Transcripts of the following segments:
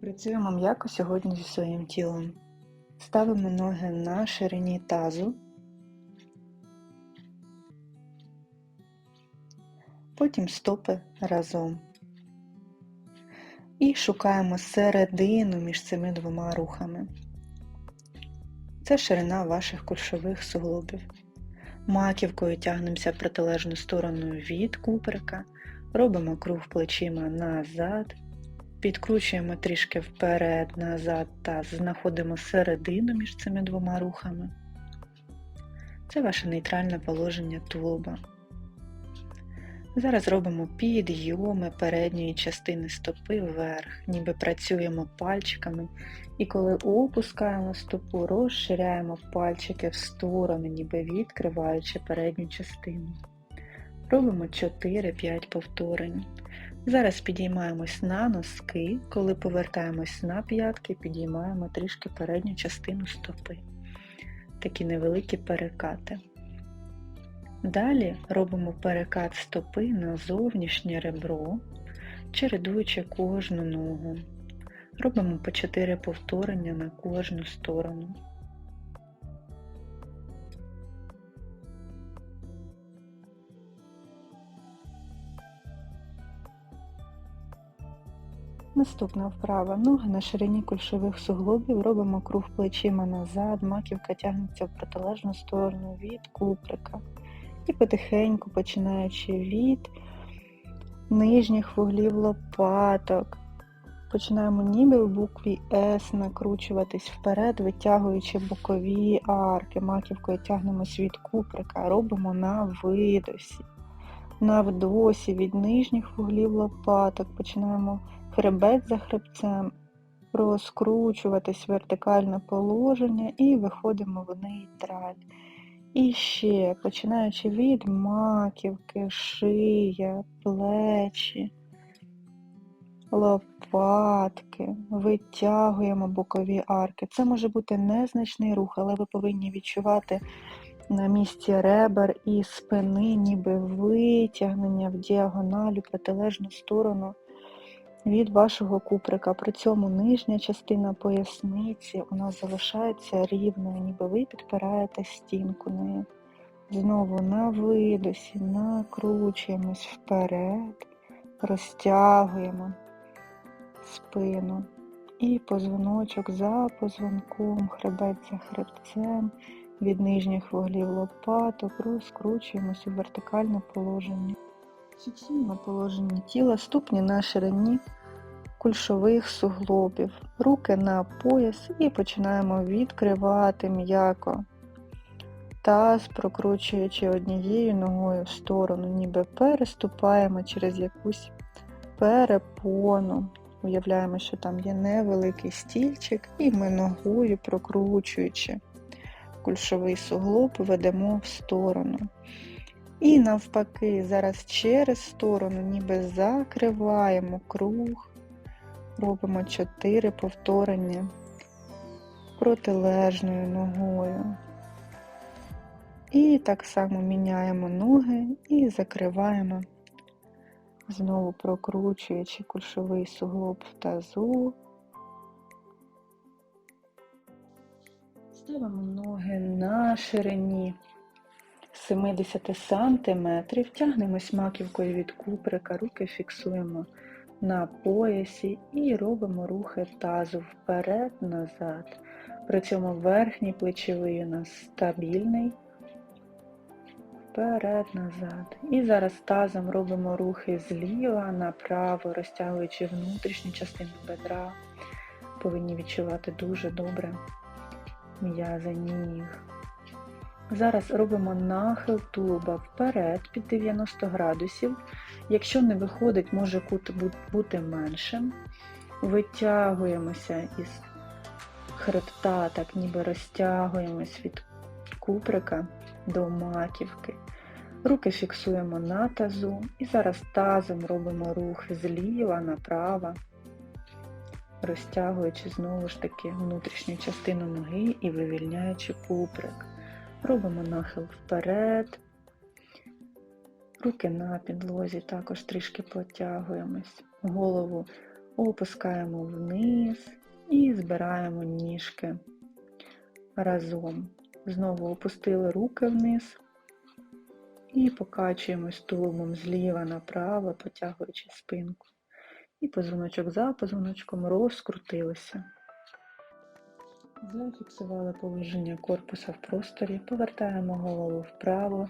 Працюємо м'яко сьогодні зі своїм тілом. Ставимо ноги на ширині тазу. Потім стопи разом. І шукаємо середину між цими двома рухами. Це ширина ваших кульшових суглобів. Маківкою тягнемося протилежну сторону від куприка, робимо круг плечима назад, підкручуємо трішки вперед, назад та знаходимо середину між цими двома рухами. Це ваше нейтральне положення тулуба. Зараз робимо підйоми передньої частини стопи вверх, ніби працюємо пальчиками, і коли опускаємо стопу, розширяємо пальчики в сторони, ніби відкриваючи передню частину. Робимо 4-5 повторень. Зараз підіймаємось на носки, коли повертаємось на п'ятки, підіймаємо трішки передню частину стопи. Такі невеликі перекати. Далі робимо перекат стопи на зовнішнє ребро, чередуючи кожну ногу. Робимо по 4 повторення на кожну сторону. Наступна вправа. Ноги на ширині кульшових суглобів робимо круг плечима назад, маківка тягнеться в протилежну сторону від куприка. І потихеньку, починаючи від нижніх вуглів лопаток, починаємо ніби в букві С накручуватись вперед, витягуючи бокові арки, маківкою тягнемось від куприка, робимо на видосі. На вдосі від нижніх вуглів лопаток починаємо хребет за хребцем, розкручуватись вертикальне положення і виходимо в нейтраль. І ще, починаючи від маківки, шия, плечі, лопатки, витягуємо бокові арки. Це може бути незначний рух, але ви повинні відчувати на місці ребер і спини, ніби витягнення в діагоналю протилежну сторону від вашого куприка. При цьому нижня частина поясниці у нас залишається рівною, ніби ви підпираєте стінку нею. Знову на видосі, накручуємось вперед, розтягуємо спину. І позвоночок за позвонком, хребет за хребцем, від нижніх вуглів лопаток, розкручуємось у вертикальне положення. Фіксуємо положення тіла, ступні на ширині кульшових суглобів, руки на пояс і починаємо відкривати м'яко таз, прокручуючи однією ногою в сторону, ніби переступаємо через якусь перепону. Уявляємо, що там є невеликий стільчик, і ми ногою прокручуючи кульшовий суглоб, ведемо в сторону. І навпаки, зараз через сторону, ніби закриваємо круг, робимо 4 повторення протилежною ногою. І так само міняємо ноги і закриваємо, знову прокручуючи кульшовий суглоб в тазу. Ставимо ноги на ширині 70 сантиметрів, тягнемось маківкою від куприка, руки фіксуємо на поясі і робимо рухи тазу вперед-назад. При цьому верхній плечовий у нас стабільний. Вперед-назад. І зараз тазом робимо рухи зліва направо, розтягуючи внутрішню частину бедра. Повинні відчувати дуже добре м'язи ніг. Зараз робимо нахил тулуба вперед під 90 градусів. Якщо не виходить, може кут бути меншим. Витягуємося із хребта, так ніби розтягуємось від куприка до маківки. Руки фіксуємо на тазу і зараз тазом робимо рух зліва направо, розтягуючи знову ж таки внутрішню частину ноги і вивільняючи куприк. Робимо нахил вперед, руки на підлозі, також трішки потягуємось, голову опускаємо вниз і збираємо ніжки разом. Знову опустили руки вниз і покачуємось тулубом зліва направо, потягуючи спинку. І позвоночок за позвоночком розкрутилися. Зафіксували положення корпуса в просторі, повертаємо голову вправо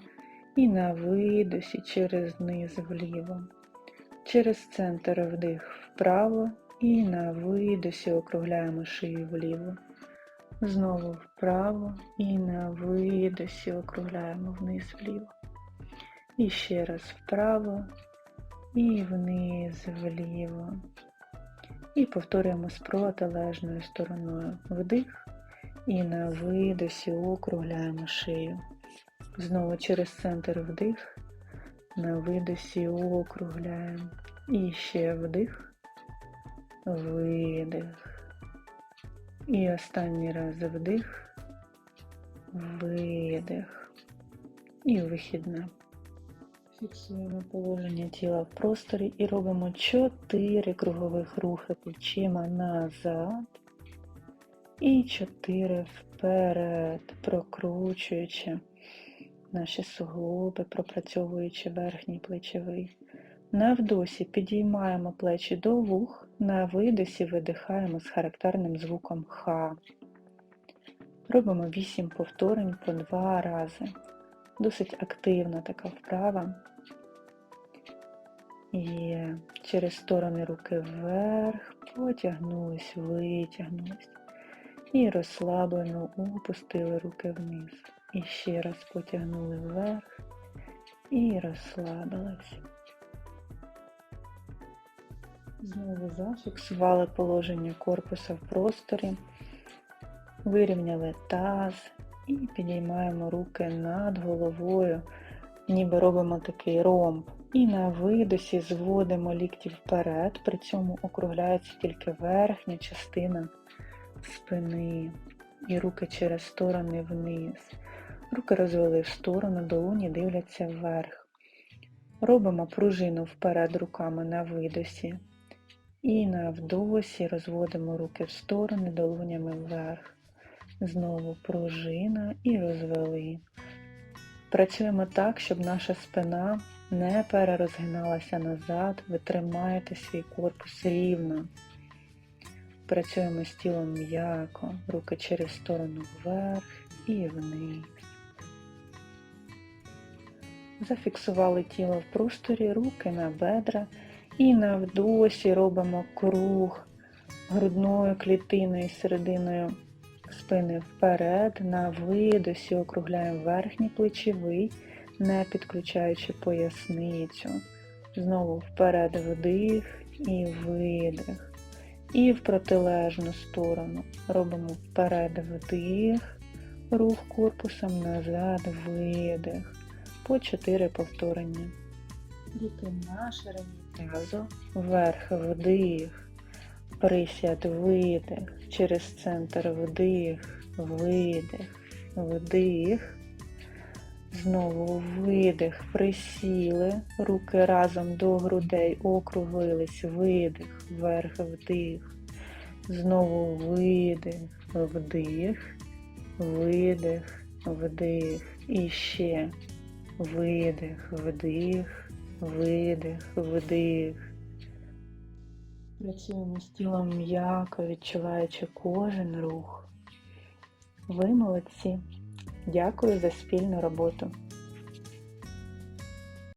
і на видосі через низ вліво. Через центр вдих вправо і на видосі округляємо шию вліво. Знову вправо і на видосі округляємо вниз вліво. І ще раз вправо і вниз вліво. І повторюємо з протилежною стороною. Вдих і на видосі округляємо шию. Знову через центр вдих, на видосі округляємо. І ще вдих, видих. І останній раз вдих, видих. І вихідне. Фіксуємо положення тіла в просторі і робимо 4 кругових рухи плечима назад і 4 вперед, прокручуючи наші суглоби, пропрацьовуючи верхній плечовий. На вдосі підіймаємо плечі до вух, на видосі видихаємо з характерним звуком Х. Робимо 8 повторень по 2 рази. Досить активна така вправа. Є через сторони руки вверх, потягнулись, витягнулись. І розслаблено опустили руки вниз. І ще раз потягнули вверх і розслабились. Знову зафіксували положення корпуса в просторі, вирівняли таз і підіймаємо руки над головою, ніби робимо такий ромб. І на видосі зводимо лікті вперед, при цьому округляється тільки верхня частина спини. І руки через сторони вниз. Руки розвели в сторону, долоні дивляться вверх. Робимо пружину вперед руками на видосі. І на вдосі розводимо руки в сторони, долонями вверх. Знову пружина і розвели. Працюємо так, щоб наша спина не перерозгиналася назад, ви тримаєте свій корпус рівно. Працюємо з тілом м'яко, руки через сторону вверх і вниз. Зафіксували тіло в просторі, руки на бедра і на вдосі робимо круг грудною клітиною і серединою спини вперед, на видосі округляємо верхній плечовий, не підключаючи поясницю. Знову вперед вдих і видих. І в протилежну сторону робимо вперед вдих, рух корпусом назад, видих. По 4 повторення. Руки на ширині тазу, вверх вдих, присяд, видих, через центр вдих, видих, вдих. Знову видих, присіли, руки разом до грудей округлились, видих, вверх, вдих. Знову видих, вдих, видих, вдих. І ще видих, вдих, видих, вдих. Працюємо з тілом м'яко, відчуваючи кожен рух. Ви молодці. Дякую за спільну роботу.